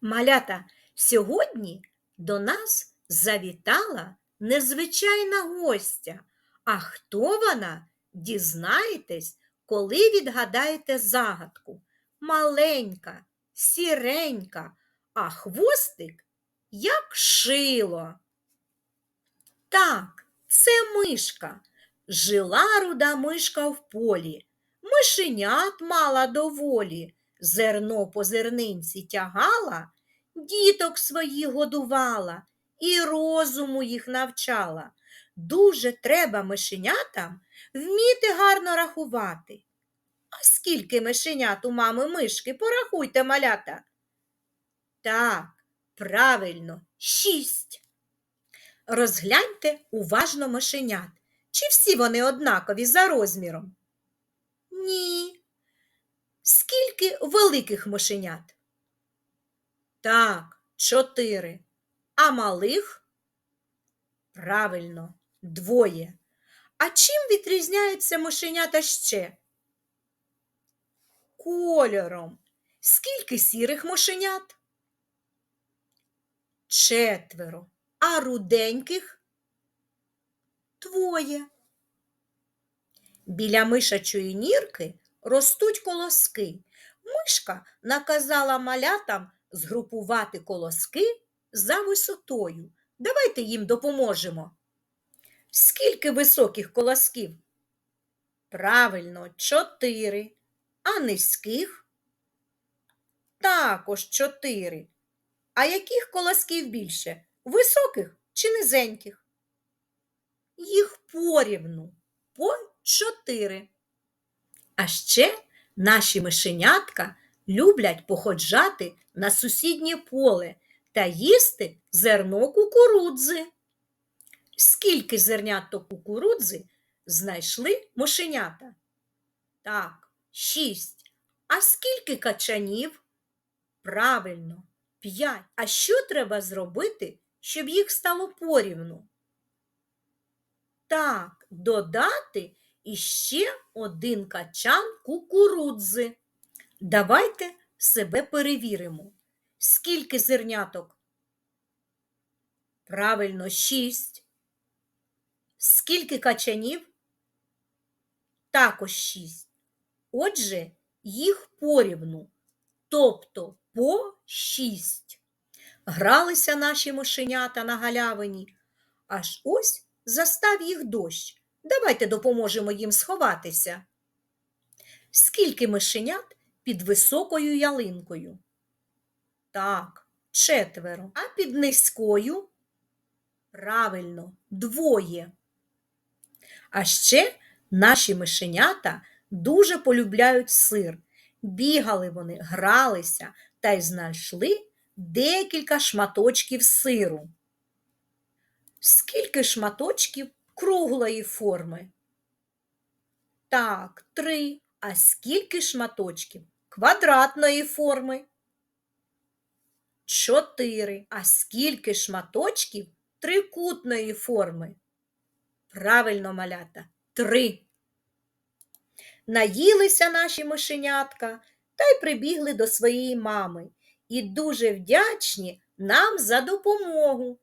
Малята, сьогодні до нас завітала незвичайна гостя. А хто вона? Дізнаєтесь, коли відгадаєте загадку. Маленька, сіренька, а хвостик як шило. Так, це мишка. Жила руда мишка в полі, мишенят мала доволі, зерно по зернинці тягала, діток своїх годувала і розуму їх навчала. Дуже треба мишенятам вміти гарно рахувати. А скільки мишенят у мами мишки, порахуйте, малята. Так, правильно, шість. Розгляньте уважно мишенят. Чи всі вони однакові за розміром? Ні. Скільки великих мишенят? Так, чотири. А малих? Правильно, двоє. А чим відрізняються мишенята ще? Кольором. Скільки сірих мишенят? Четверо. А руденьких? Двоє. Біля мишачої нірки ростуть колоски. Мишка наказала малятам згрупувати колоски за висотою. Давайте їм допоможемо. Скільки високих колосків? Правильно, чотири. А низьких? Також чотири. А яких колосків більше? Високих чи низеньких? Їх порівну по чотири. А ще наші мишенятка люблять походжати на сусіднє поле та їсти зерно кукурудзи. Скільки зерняток кукурудзи знайшли мишенята? Так, шість. А скільки качанів? Правильно, п'ять. А що треба зробити, щоб їх стало порівну? Так, додати іще один качан кукурудзи. Давайте себе перевіримо. Скільки зерняток? Правильно, шість. Скільки качанів? Також шість. Отже, їх порівну, тобто по шість. Гралися наші мишенята на галявині, аж ось застав їх дощ. Давайте допоможемо їм сховатися. Скільки мишенят під високою ялинкою? Так, четверо. А під низькою? Правильно, двоє. А ще наші мишенята дуже полюбляють сир. Бігали вони, гралися та й знайшли декілька шматочків сиру. Скільки шматочків круглої форми? Так, три. А скільки шматочків квадратної форми? Чотири. А скільки шматочків трикутної форми? Правильно, малята, три. Наїлися наші мишенятка та й прибігли до своєї мами і дуже вдячні нам за допомогу.